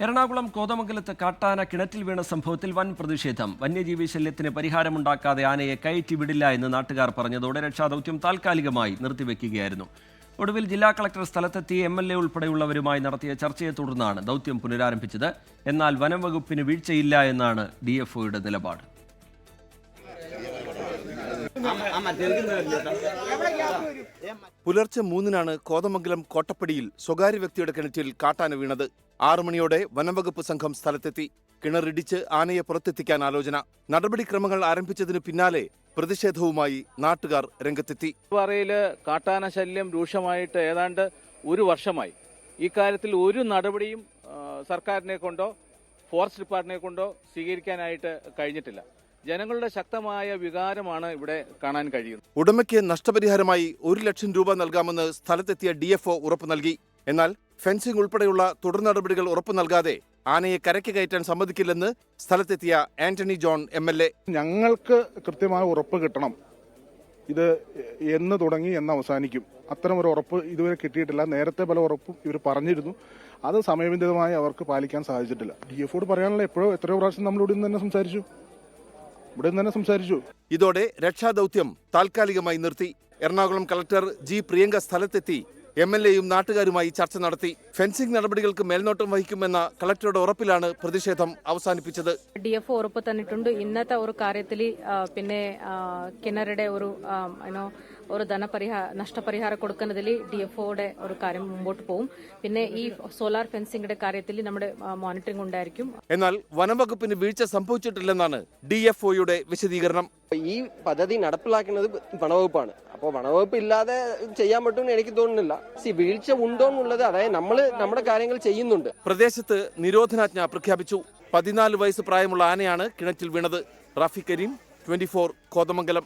എറണാകുളം കോതമംഗലത്ത് കാട്ടാന കിണറ്റിൽ വീണ സംഭവത്തിൽ വൻ പ്രതിഷേധം. വന്യജീവി ശല്യത്തിന് പരിഹാരമുണ്ടാക്കാതെ ആനയെ കയറ്റി വിടില്ല എന്ന് നാട്ടുകാർ പറഞ്ഞതോടെ രക്ഷാദൌത്യം താൽക്കാലികമായി നിർത്തിവെക്കുകയായിരുന്നു. ഒടുവിൽ ജില്ലാ കളക്ടർ സ്ഥലത്തെത്തി എം എൽ എ ഉൾപ്പെടെയുള്ളവരുമായി നടത്തിയ ചർച്ചയെ തുടർന്നാണ് ദൗത്യം പുനരാരംഭിച്ചത്. എന്നാൽ വനം വകുപ്പിന് വീഴ്ചയില്ല എന്നാണ് ഡി നിലപാട്. പുലർച്ചെ മൂന്നിനാണ് കോതമംഗലം കോട്ടപ്പടിയിൽ സ്വകാര്യ വ്യക്തിയുടെ കിണറ്റിൽ കാട്ടാന വീണത്. ആറു മണിയോടെ വനംവകുപ്പ് സംഘം സ്ഥലത്തെത്തി. കിണറിടിച്ച് ആനയെ പുറത്തെത്തിക്കാൻ ആലോചന. നടപടിക്രമങ്ങൾ ആരംഭിച്ചതിന് പിന്നാലെ പ്രതിഷേധവുമായി നാട്ടുകാർ രംഗത്തെത്തി. പാറയിൽ കാട്ടാന ശല്യം രൂക്ഷമായിട്ട് ഏതാണ്ട് ഒരു വർഷമായി. ഈ കാര്യത്തിൽ ഒരു നടപടിയും സർക്കാരിനെ കൊണ്ടോ ഫോറസ്റ്റ് ഡിപ്പാർട്ട്മെന്റിനെ കൊണ്ടോ സ്വീകരിക്കാനായിട്ട് കഴിഞ്ഞിട്ടില്ല. ജനങ്ങളുടെ ശക്തമായ വികാരമാണ് ഇവിടെ കാണാൻ കഴിയുന്നത്. ഉടമയ്ക്ക് നഷ്ടപരിഹാരമായി ഒരു ലക്ഷം രൂപ നൽകാമെന്ന് സ്ഥലത്തെത്തിയ ഡി എഫ് ഉറപ്പു നൽകി. എന്നാൽ ഫെൻസിംഗ് ഉൾപ്പെടെയുള്ള തുടർ നടപടികൾ ഉറപ്പു നൽകാതെ ആനയെ കരയ്ക്ക് കയറ്റാൻ സമ്മതിക്കില്ലെന്ന് സ്ഥലത്തെത്തിയ Antony John M L A. ഞങ്ങൾക്ക് കൃത്യമായ ഉറപ്പ് കിട്ടണം. ഇത് എന്ന് തുടങ്ങി എന്ന് അവസാനിക്കും. അത്തരം ഒരു ഉറപ്പ് ഇതുവരെ കിട്ടിയിട്ടില്ല. നേരത്തെ പല ഉറപ്പും ഇവർ പറഞ്ഞിരുന്നു. അത് സമയബന്ധിതമായി അവർക്ക് പാലിക്കാൻ സാധിച്ചിട്ടില്ല. ഡി എഫോട് പറയാനുള്ള എപ്പോഴോ എത്രയോ പ്രാവശ്യം നമ്മളോട് ഇന്ന് നിന്ന് തന്നെ സംസാരിച്ചു. ഇവിടെ തന്നെ സംസാരിച്ചു. ഇതോടെ രക്ഷാദൌത്യം താൽക്കാലികമായി നിർത്തി. എറണാകുളം കളക്ടർ ജി പ്രിയങ്ക സ്ഥലത്തെത്തി. എം എൽ എയും നാട്ടുകാരുമായി ചർച്ച നടത്തി. ഫെൻസിംഗ് നടപടികൾക്ക് മേൽനോട്ടം വഹിക്കുമെന്ന കളക്ടറുടെ ഉറപ്പിലാണ് പ്രതിഷേധം അവസാനിപ്പിച്ചത്. ഡി എഫ് ഉറപ്പ് തന്നിട്ടുണ്ട്. ഇന്നത്തെ ഒരു കാര്യത്തിൽ പിന്നെ കിണറുടെ ഒരു ഒരു ധനപരിഹാര നഷ്ടപരിഹാരം കൊടുക്കുന്നതിൽ ഡി എഫ് ഒയുടെ ഒരു കാര്യം മുമ്പോട്ട് പോകും പിന്നെ ഈ സോളാർ ഫെൻസിംഗിന്റെ കാര്യത്തിൽ നമ്മുടെ മോണിറ്ററിംഗ് ഉണ്ടായിരിക്കും. എന്നാൽ വനംവകുപ്പിന് വീഴ്ച സംഭവിച്ചിട്ടില്ലെന്നാണ് ഡി എഫ് ഒയുടെ വിശദീകരണം. ഈ പദ്ധതി നടപ്പിലാക്കുന്നത് വനവകുപ്പാണ്. അപ്പോൾ വനവകുപ്പ് ഇല്ലാതെ ചെയ്യാൻ പറ്റുമെന്ന് എനിക്ക് തോന്നുന്നില്ല. സി വീഴ്ച ഉണ്ടോ എന്നുള്ളത് അതായത് നമ്മൾ നമ്മുടെ കാര്യങ്ങൾ ചെയ്യുന്നുണ്ട്. പ്രദേശത്ത് നിരോധനാജ്ഞ പ്രഖ്യാപിച്ചു. പതിനാല് വയസ്സ് പ്രായമുള്ള ആനയാണ് കിണറ്റിൽ വീണത്. Rafi Kareem twenty four Kothamangalam.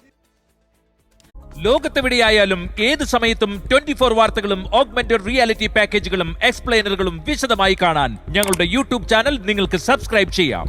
ലോകത്തെവിടെയായാലും ഏത് സമയത്തും ട്വന്റി ഫോർ വാർത്തകളും ഓഗ്മെന്റഡ് റിയാലിറ്റി പാക്കേജുകളും എക്സ്പ്ലെയിനറുകളും വിശദമായി കാണാൻ ഞങ്ങളുടെ യൂട്യൂബ് ചാനൽ നിങ്ങൾക്ക് സബ്സ്ക്രൈബ് ചെയ്യാം.